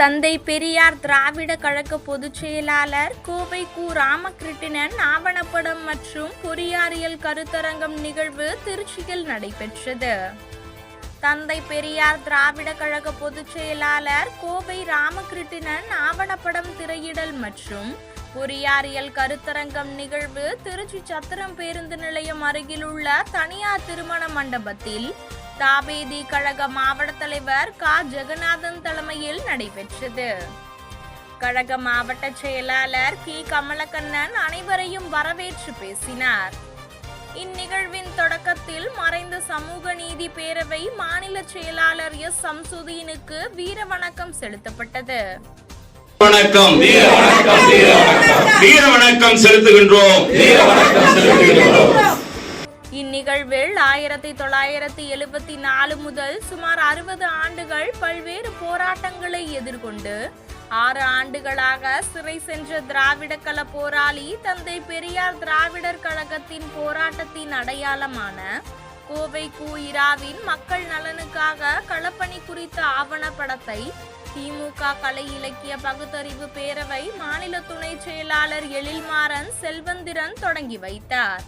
தந்தை பெரியார் திராவிட கழக பொதுச் செயலாளர் கோவை கு. ராமகிருட்டிணன் ஆவணப்படம் மற்றும் பொறியாரியல் கருத்தரங்கம் நிகழ்வு திருச்சியில் நடைபெற்றது. தந்தை பெரியார் திராவிட கழக பொதுச் செயலாளர் கோவை ராமகிருட்டிணன் ஆவணப்படம் திரையிடல் மற்றும் பொறியாரியல் கருத்தரங்கம் நிகழ்வு திருச்சி சத்திரம் பேருந்து நிலையம் அருகிலுள்ள தனியார் திருமண மண்டபத்தில் தாபேதி கழக மாவட்ட தலைவர் க. ஜெகநாதன் தலைமையில் நடைபெற்றது. கழக மாவட்ட செயலாளர் கி. கமலக்கண்ணன் அனைவரையும் வரவேற்று பேசினார். இந்நிகழ்வின் தொடக்கத்தில் மறைந்த சமூக நீதி பேரவை மாநில செயலாளர் எஸ். சம்சுதீனுக்கு வீர வணக்கம் செலுத்தப்பட்டது வணக்கம் வீர வணக்கம் செலுத்துகின்றோம். இந்நிகழ்வில் ஆயிரத்தி தொள்ளாயிரத்தி எழுபத்தி நாலு முதல் சுமார் அறுபது ஆண்டுகள் பல்வேறு போராட்டங்களை எதிர்கொண்டு ஆறு ஆண்டுகளாக சிறை சென்ற திராவிட கல போராளி தந்தை பெரியார் திராவிடர் கழகத்தின் போராட்டத்தின் அடையாளமான கோவை கு மக்கள் நலனுக்காக களப்பணி குறித்த ஆவணப்படத்தை திமுக கலை இலக்கிய பகுத்தறிவு பேரவை மாநில துணை செயலாளர் எழில்மாறன் செல்வந்திரன் தொடங்கி வைத்தார்.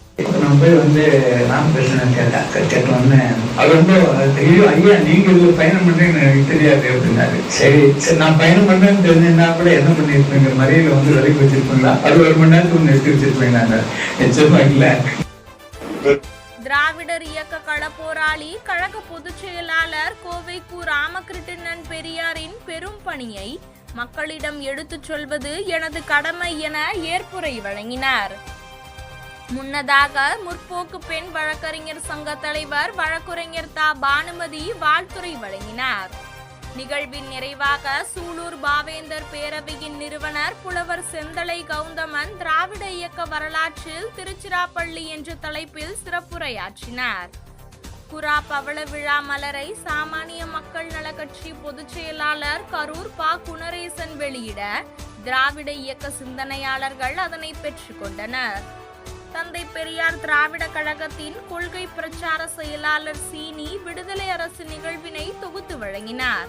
பயணம் எனக்கு தெரியாது அப்படின்னாரு. சரி சரி நான் பயணம் பண்றேன்னு கூட என்ன பண்ணிருப்பீங்க? மறியல வந்து விலைக்கு வச்சிருப்பீங்களா? அது ஒரு மணி நேரத்துக்கு நிறுத்தி நிச்சயமா இல்ல. திராவிடர் இயக்க களப்போராளி கழக பொதுச் செயலாளர் கோவை கு ராமகிருட்டிணன் பெரியாரின் பெரும் பணியை மக்களிடம் எடுத்துச் சொல்வது எனது கடமை என ஏற்புரை வழங்கினார். முன்னதாக முற்போக்கு பெண் வழக்கறிஞர் சங்க தலைவர் வழக்குரைஞர் தா. பானுமதி வாழ்த்துரை வழங்கினார். நிகழ்வின் நிறைவாக சூலூர் பாவேந்தர் பேரவையின் நிறுவனர் புலவர் செந்தலை கவுந்தமன் திராவிட இயக்க வரலாற்றில் திருச்சிராப்பள்ளி என்ற தலைப்பில் சிறப்புரையாற்றினார். புறா பவள விழா மலரை சாமானிய மக்கள் நல கட்சி பொதுச் செயலாளர் கரூர் பா. குணரேசன் வெளியிட திராவிட இயக்க சிந்தனையாளர்கள் அதனை பெற்றுக்கொண்டனர் தந்தை பெரியார் திராவிட கழகத்தின் கொள்கை பிரச்சார செயலாளர் சீனி விடுதலை அரசு நிகழ்வினை தொகுத்து வழங்கினார்.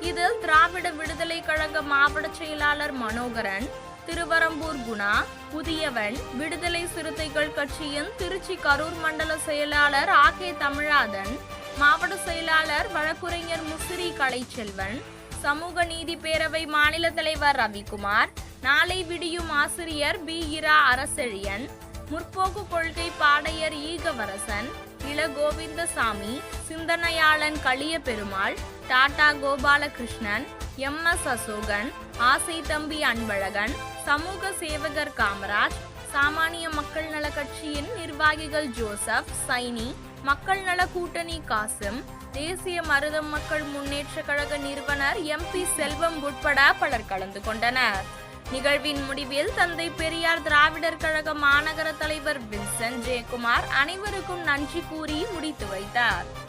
இதில் திராவிட விடுதலை கழக மாவட்ட செயலாளர் மனோகரன் திருவரம்பூர் குணா புதியவன் விடுதலை சிறுத்தைகள் கட்சியின் திருச்சி கரூர் மண்டல செயலாளர் ஆ. கே. தமிழாதன் மாவட்ட செயலாளர் வழக்குரைஞர் முசிறி கலைச்செல்வன் சமூக நீதி பேரவை மாநில தலைவர் ரவிக்குமார் நாளை விடியும் ஆசிரியர் பி. இரா. அரசெழியன் முற்போக்கு கொள்கை பாடையர் ஈகவரசன் இள கோவிந்தசாமி சிந்தனையாளன் களிய பெருமாள் டாடா கோபாலகிருஷ்ணன் எம் எஸ் அசோகன் ஆசை தம்பி அன்பழகன் சமூக சேவகர் காமராஜ் சாமானிய மக்கள் நல கட்சியின் நிர்வாகிகள் ஜோசப் சைனி மக்கள் நல கூட்டணி காசிம் தேசிய மருதம் மக்கள் முன்னேற்ற கழக நிறுவனர் எம்பி செல்வம் உட்பட பலர் கலந்து கொண்டனர். நிகழ்வின் முடிவில் தந்தை பெரியார் திராவிடர் கழக மாநகர தலைவர் வில்சன் ஜெயக்குமார் அனைவருக்கும் நன்றி கூறி முடித்து வைத்தார்.